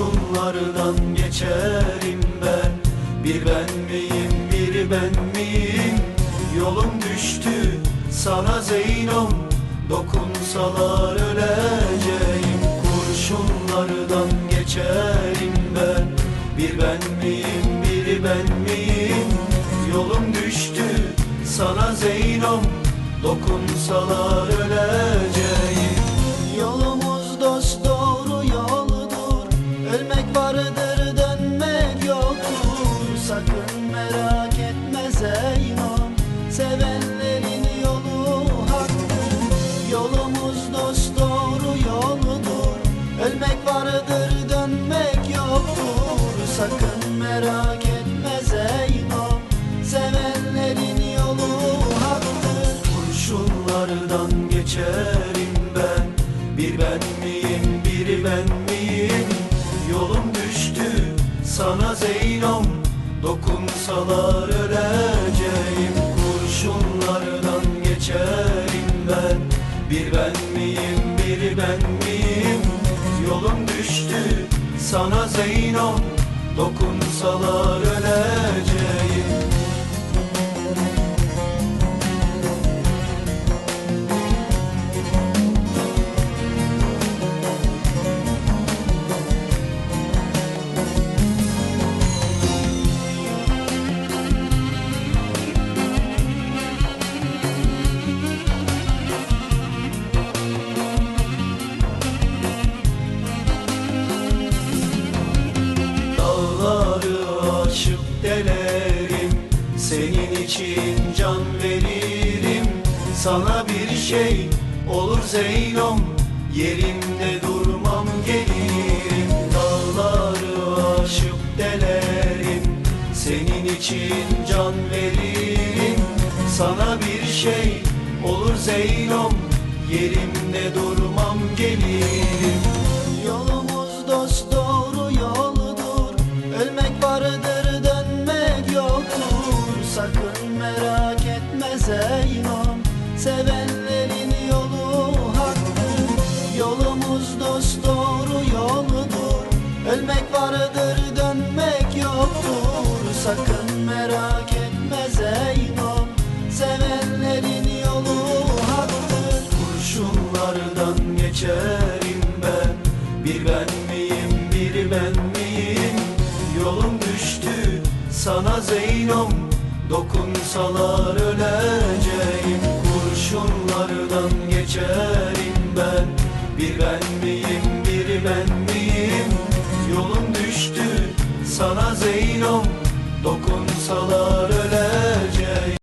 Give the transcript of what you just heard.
Kurşunlardan geçerim ben. Bir ben miyim bir ben miyim? Yolum düştü sana Zeynom. Dokunsalar öleceğim. Kurşunlardan geçerim ben. Bir ben miyim bir ben miyim? Yolum düştü sana Zeynom. Dokunsalar öleceğim Sevenlerin yolu haktır. Yolumuz dost doğru yoldur Ölmek vardır dönmek yoktur. Sakın merak etme Zeynon Sevenlerin yolu haktır. Kurşunlardan geçerim ben. Bir ben miyim bir ben miyim? Yolum düştü sana Zeynom Dokunsalar öleceğim Kurşunlardan geçerim ben. Bir ben miyim bir ben miyim? Yolum düştü sana Zeynom Dokunsalar öleceğim Senin için can veririm. Sana bir şey olur Zeynom Yerimde durmam gelirim. Dağları aşıp delerim Senin için can veririm. Sana bir şey olur Zeynom Yerimde durmam gelirim Zeynon Sevenlerin yolu haktır. Yolumuz dost doğru yoldur Ölmek vardır dönmek yoktur. Sakın merak etme Zeynon Sevenlerin yolu haktır. Kurşunlardan geçerim ben. Bir ben miyim bir ben miyim? Yolum düştü sana Zeynom. Dokunsalar ben miyim